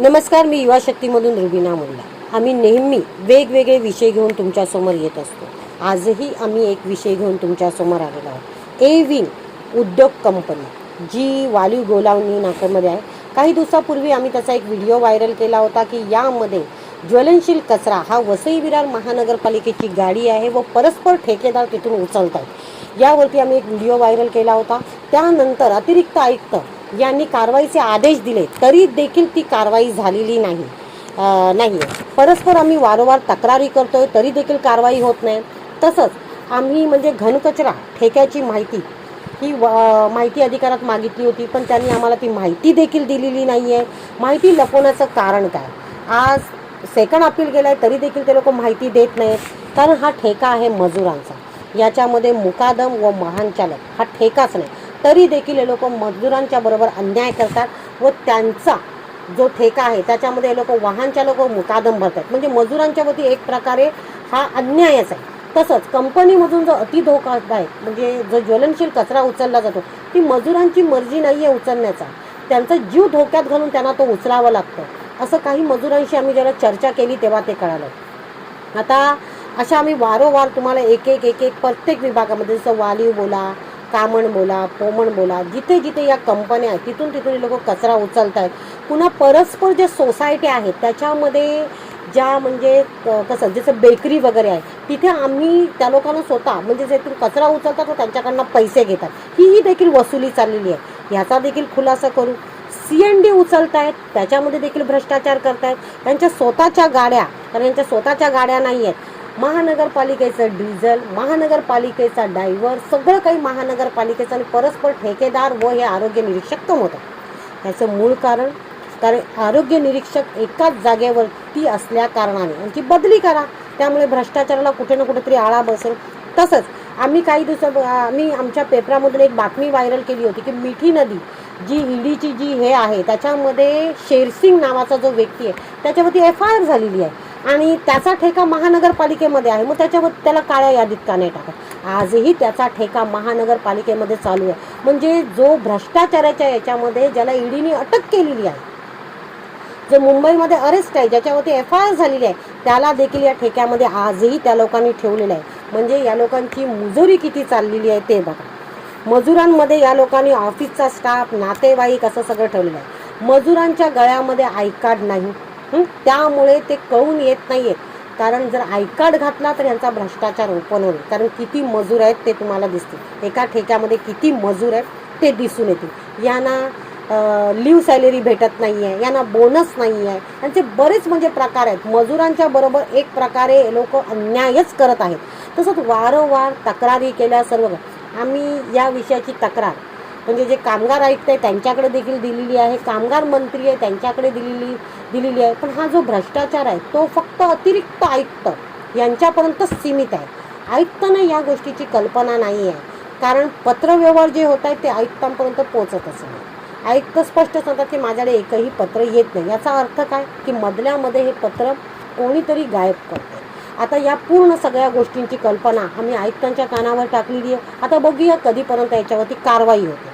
नमस्कार मी युवा शक्तीमधून रुबिना मुल्ला. आम्ही नेहमी वेगवेगळे विषय घेऊन तुमच्यासमोर येत असतो. आजही आम्ही एक विषय घेऊन तुमच्यासमोर आलेलो आहोत. ए विंग उद्योग कंपनी जी वालीव गोलावणी नागपूरमध्ये आहे. काही दिवसापूर्वी आम्ही त्याचा एक व्हिडिओ व्हायरल केला होता की यामध्ये ज्वलनशील कचरा हा वसई विरार महानगरपालिकेची गाडी आहे व परस्पर ठेकेदार तिथून उचलत आहेत यावरती आम्ही एक व्हिडिओ व्हायरल केला होता. त्यानंतर अतिरिक्त आयुक्त यांनी कारवाईचे आदेश दिले तरी देखील ती कारवाई झालेली नाही. नाही आहे परस्पर आम्ही वारंवार तक्रारी करतोय तरी देखील कारवाई होत नाही. तसंच आम्ही म्हणजे घनकचरा ठेक्याची माहिती ही व माहिती अधिकारात मागितली होती पण त्यांनी आम्हाला ती माहिती देखील दिलेली नाही आहे माहिती लपवण्याचं कारण काय? आज सेकंड अपील गेलं आहे तरी देखील ते लोक माहिती देत नाहीत. कारण हा ठेका आहे मजुरांचा. याच्यामध्ये मुकादम व वाहन चालक. हा ठेकाच नाही. तरी देखील हे लोक मजदुरांच्या बरोबर अन्याय करतात व त्यांचा जो ठेका आहे त्याच्यामध्ये हे लोक वाहनच्या लोक मुकादम भरतात. म्हणजे मजुरांच्या वती एक प्रकारे हा अन्यायच आहे. तसंच कंपनीमधून जो अति धोकादायक म्हणजे जो ज्वलनशील कचरा उचलला जातो ती मजुरांची मर्जी नाही आहे उचलण्याचा. त्यांचा जीव धोक्यात घालून त्यांना तो उचलावा लागतो. असं काही मजुरांशी आम्ही जेव्हा चर्चा केली तेव्हा ते कळालं. आता अशा आम्ही वारंवार तुम्हाला एक एक एक एक प्रत्येक विभागामध्ये जसं वालीव बोला कामण बोला पोमण बोला जिथे जिथे या कंपन्या आहेत तिथून तिथून लोक कचरा उचलत आहेत पुन्हा परस्पर जे सोसायटी आहेत त्याच्यामध्ये ज्या म्हणजे क- कसं जसं बेकरी वगैरे आहे तिथे आम्ही त्या लोकांना स्वतः म्हणजे जे तुम्ही कचरा उचलतात व त्यांच्याकडनं पैसे घेतात. हीही देखील वसुली चाललेली आहे. ह्याचा देखील खुलासा करू. सी एन डी उचलत आहेत त्याच्यामध्ये देखील भ्रष्टाचार करतायत. त्यांच्या स्वतःच्या गाड्या कारण यांच्या स्वतःच्या गाड्या नाही आहेत. महानगरपालिकेचं डिझेल महानगरपालिकेचा डायव्हर सगळं काही महानगरपालिकेचं आणि परस्पर ठेकेदार व हे आरोग्य निरीक्षक कमवतात याचं मूळ कारण कारण आरोग्य निरीक्षक एकाच जागेवरती असल्या कारणाने यांची बदली करा. त्यामुळे भ्रष्टाचाराला कुठे ना कुठेतरी आळा बसेल. तसंच आम्ही काही दिवसा आम्ही आमच्या पेपरामधून एक बातमी व्हायरल केली होती की मिठी नदी जी ईडीची जी हे आहे त्याच्यामध्ये शेरसिंग नावाचा जो व्यक्ती आहे त्याच्यावरती एफ आय आर झालेली आहे. आणि त्याचा ठेका महानगरपालिकेमध्ये आहे. मग त्याच्यावर त्याला काळ्या यादीत का नाही टाकत? आजही त्याचा ठेका महानगरपालिकेमध्ये चालू आहे. म्हणजे जो भ्रष्टाचाराच्या याच्यामध्ये ज्याला ईडीने अटक केलेली आहे जो मुंबईमध्ये अरेस्ट आहे ज्याच्यावरती एफ आय आर झालेली आहे त्याला देखील या ठेक्यामध्ये आजही त्या लोकांनी ठेवलेलं आहे. म्हणजे या लोकांची मुजोरी किती चाललेली आहे ते बघा. मजुरांमध्ये या लोकांनी ऑफिसचा स्टाफ नातेवाईक असं सगळं ठेवलेलं आहे. मजुरांच्या गळ्यामध्ये आय कार्ड नाही. त्यामुळे ते कळून येत नाही आहेत कारण जर आय कार्ड घातला तर यांचा भ्रष्टाचार ओपन होईल. कारण किती मजूर आहेत ते तुम्हाला दिसतील. एका ठेक्यामध्ये किती मजूर आहेत ते दिसून येतील. यांना लिव्ह सॅलरी भेटत नाही आहे यांना बोनस नाही आहे यांचे बरेच म्हणजे प्रकार आहेत. मजुरांच्या बरोबर एक प्रकारे लोक अन्यायच करत आहेत. तसंच वारंवार तक्रारी केल्या सर्व. आम्ही या विषयाची तक्रार म्हणजे जे कामगार आयुक्त आहे त्यांच्याकडे देखील दिलेली आहे कामगार मंत्री आहे त्यांच्याकडे दिलेली दिलेली आहे. पण हा जो भ्रष्टाचार आहे तो फक्त अतिरिक्त आयुक्त यांच्यापर्यंत सीमित आहे. आयुक्तांना या गोष्टीची कल्पना नाही आहे. कारण पत्रव्यवहार जे होत आहे ते आयुक्तांपर्यंत पोचतच नाही. आयुक्त स्पष्ट सांगतात की माझ्याकडे एकही पत्र येत नाही. याचा अर्थ काय? की मधल्यामध्ये हे पत्र कोणीतरी गायब करते आता या पूर्ण सगळ्या गोष्टींची कल्पना आम्ही आयुक्तांच्या कानावर टाकलेली आहे. आता बघूया कधीपर्यंत याच्यावरती कारवाई होते.